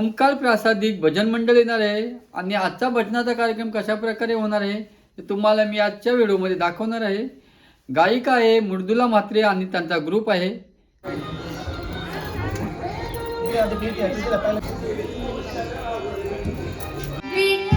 ओंकार प्रासादिक भजन मंडळ येणार आहे. आणि आजचा भजनाचा कार्यक्रम कशा प्रकारे होणार आहे ते तुम्हाला मी आजच्या व्हिडिओमध्ये दाखवणार आहे. गायिका आहे मृदुला म्हात्रे आणि त्यांचा ग्रुप आहे. Green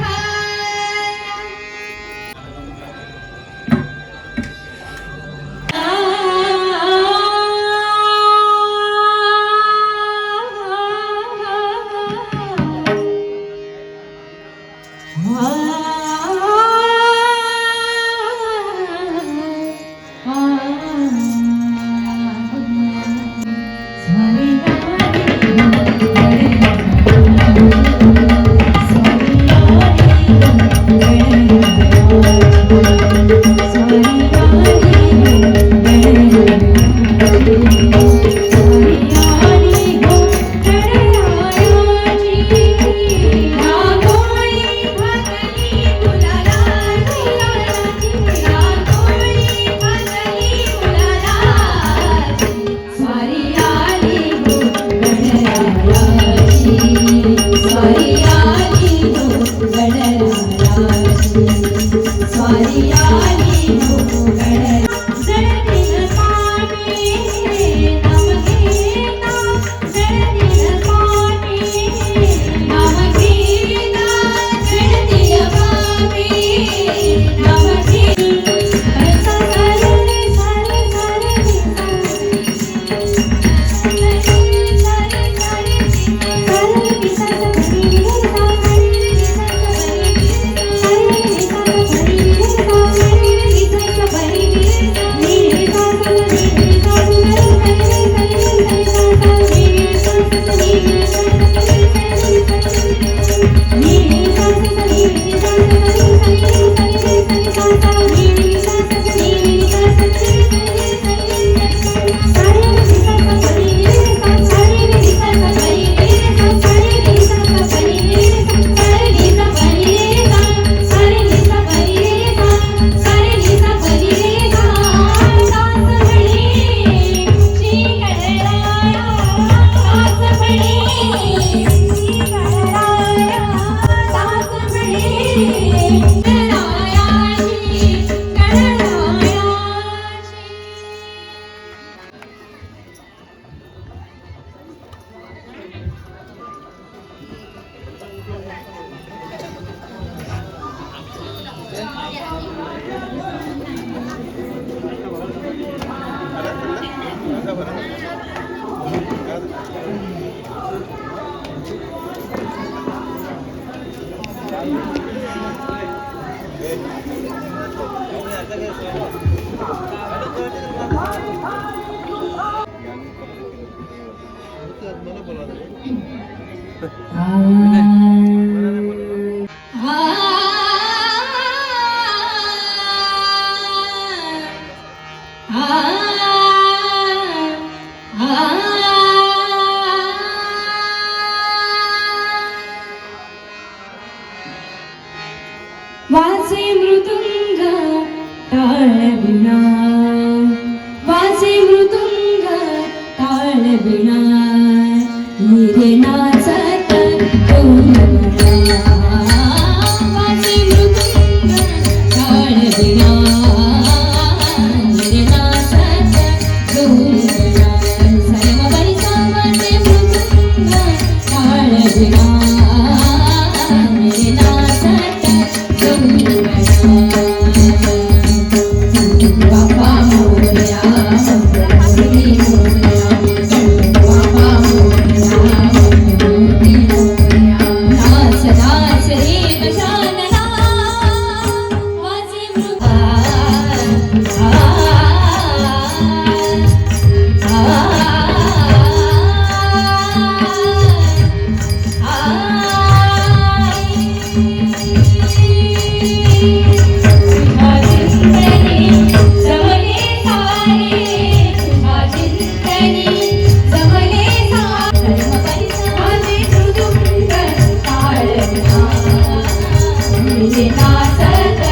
सत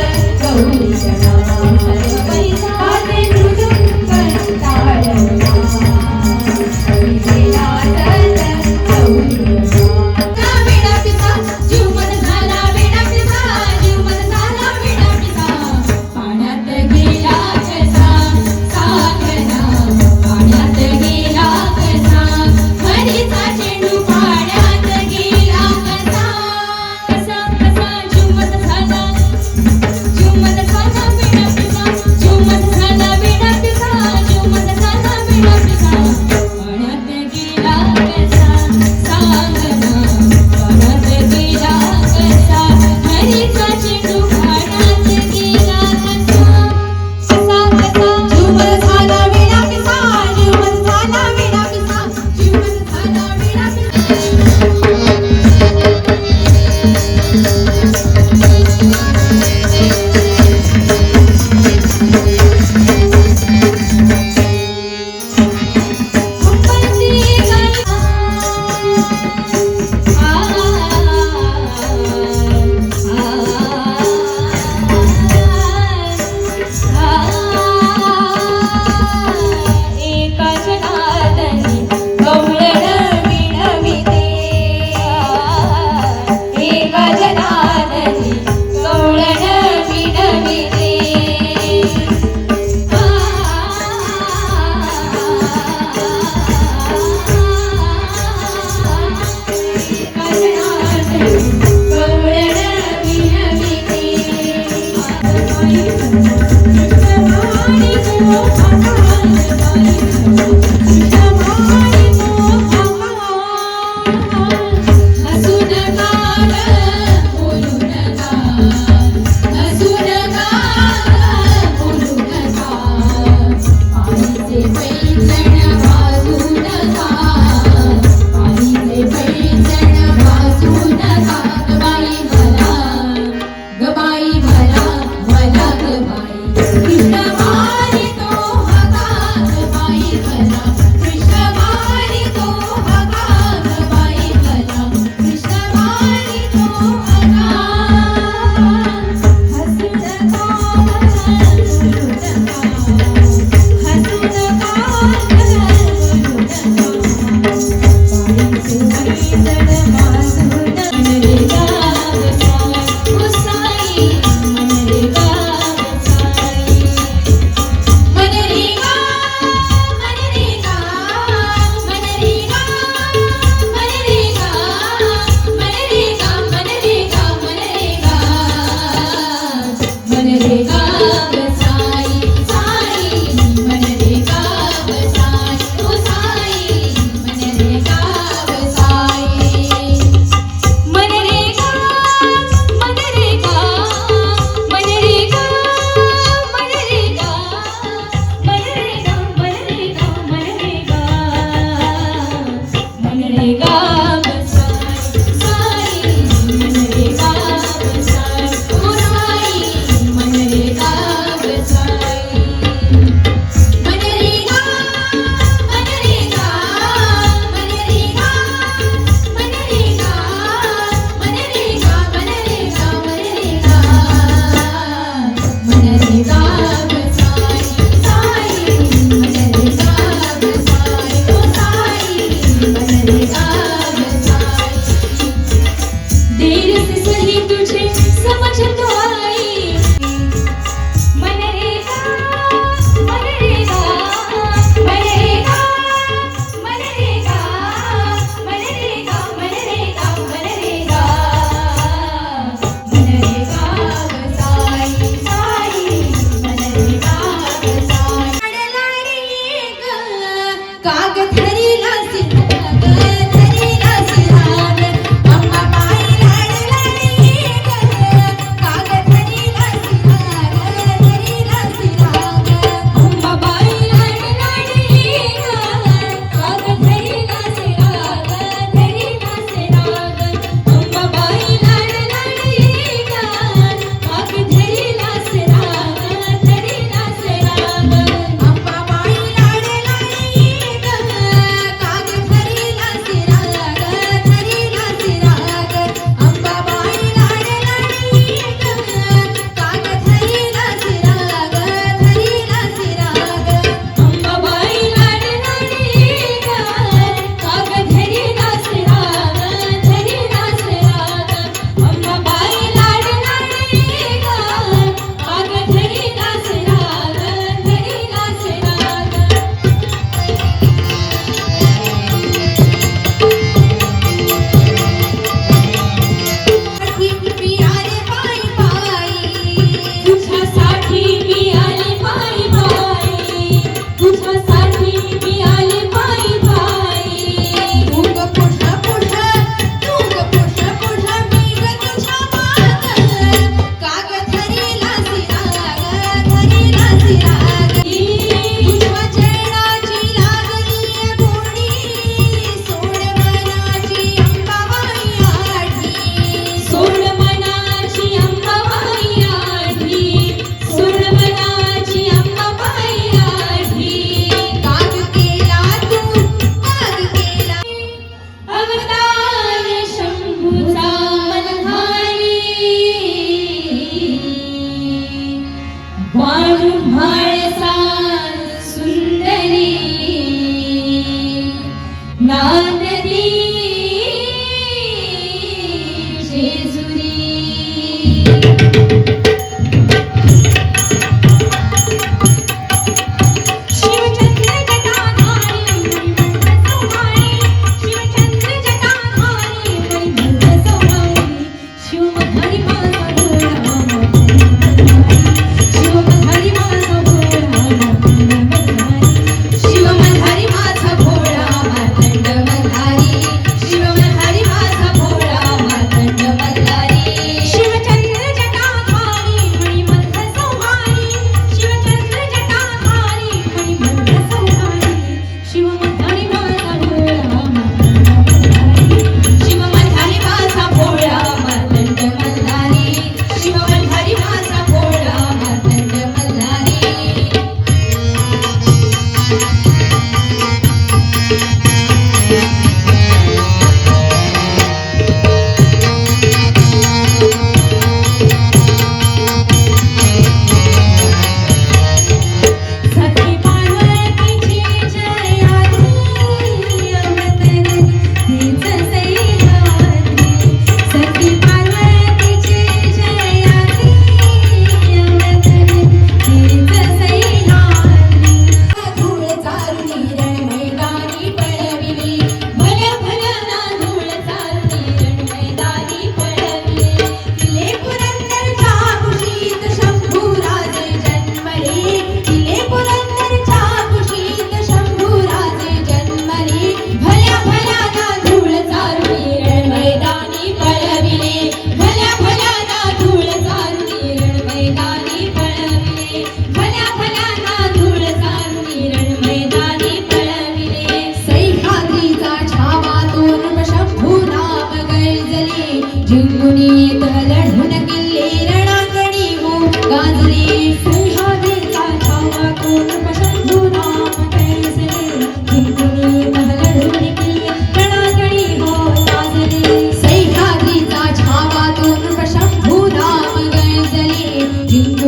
गौरी सदा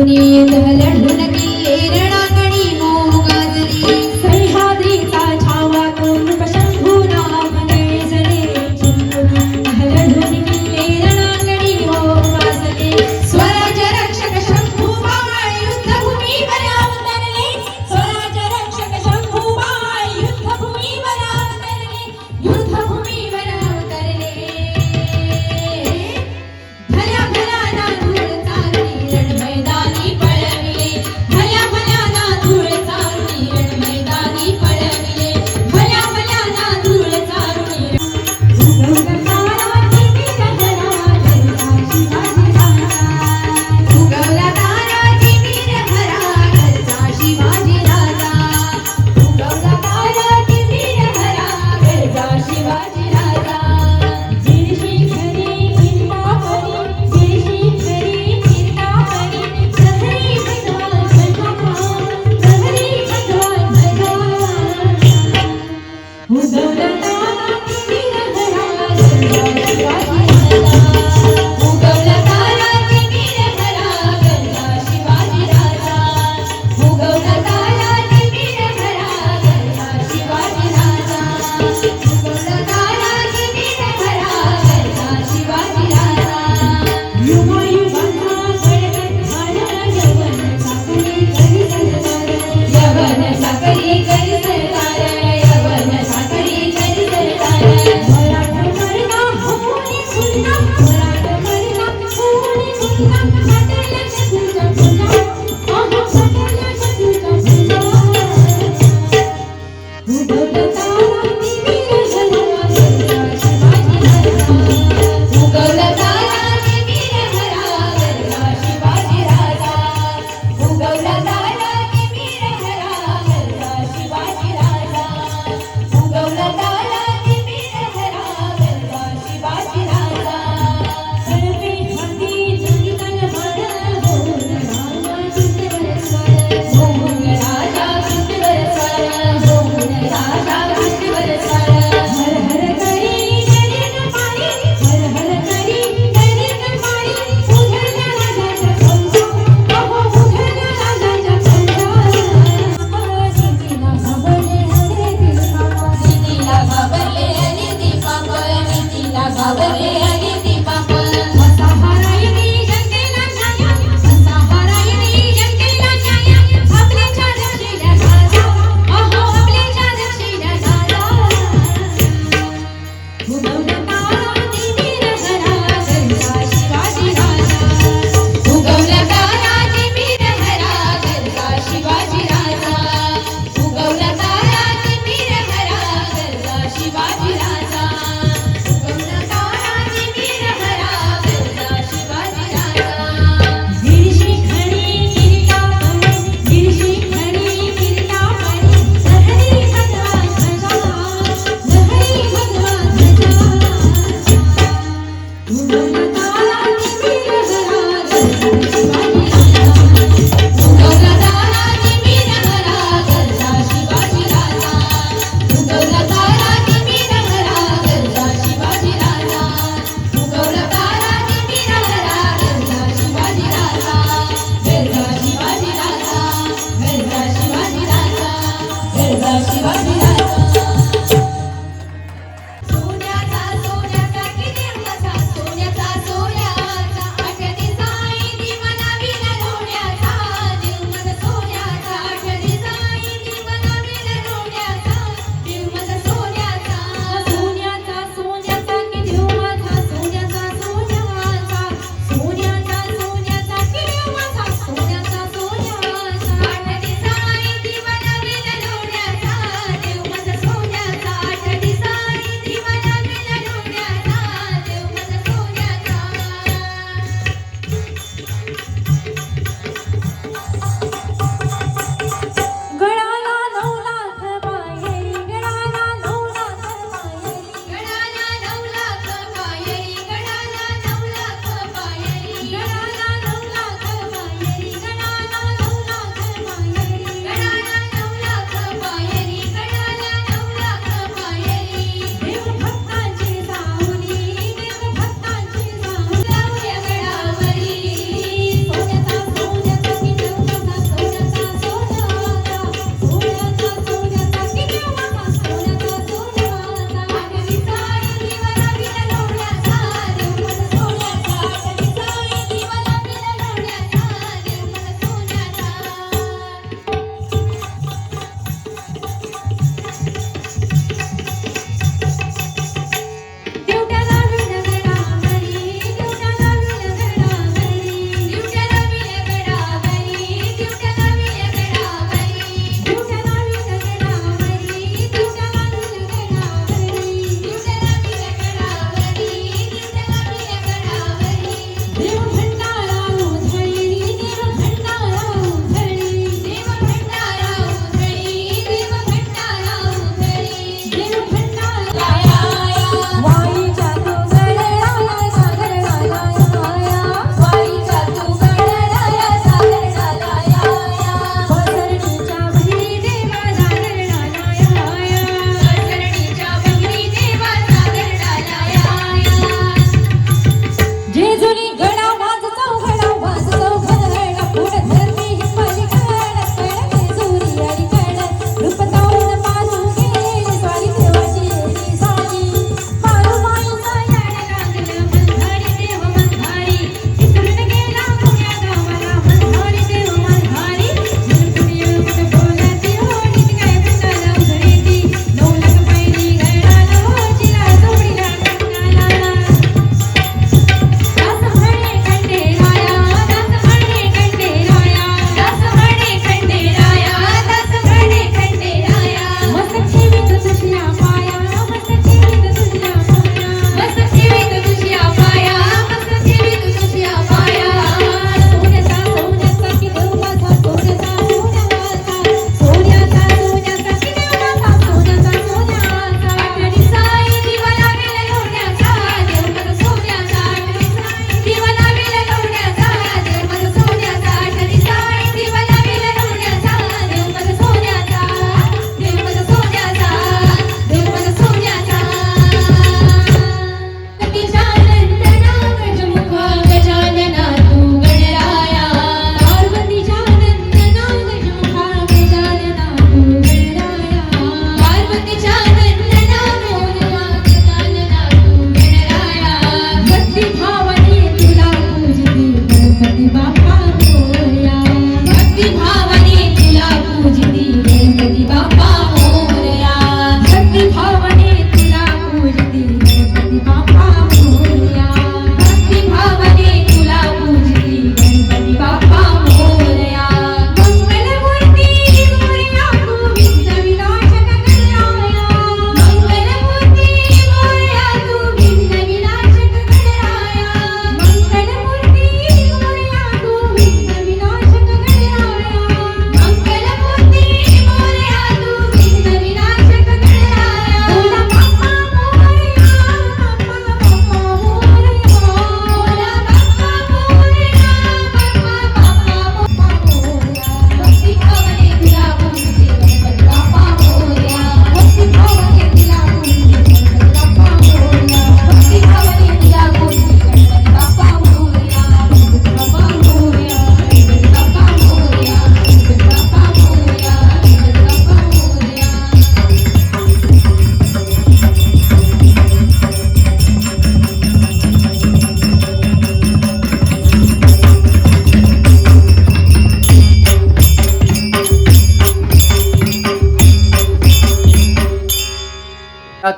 लिए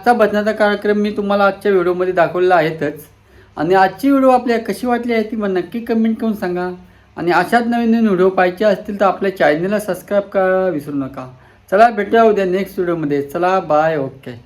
आजचा भजनाचा कार्यक्रम मी तुम्हाला आजच्या व्हिडिओमध्ये दाखवलेला आहेतच. आणि आजची व्हिडिओ आपल्या कशी वाटली आहे ती मला नक्की कमेंट करून सांगा. आणि अशाच नवीन नवीन व्हिडिओ पाहिजे असतील तर आपल्या चॅनलला सबस्क्राईब करायला विसरू नका. चला भेटूया उद्या नेक्स्ट व्हिडिओमध्ये. चला बाय ओके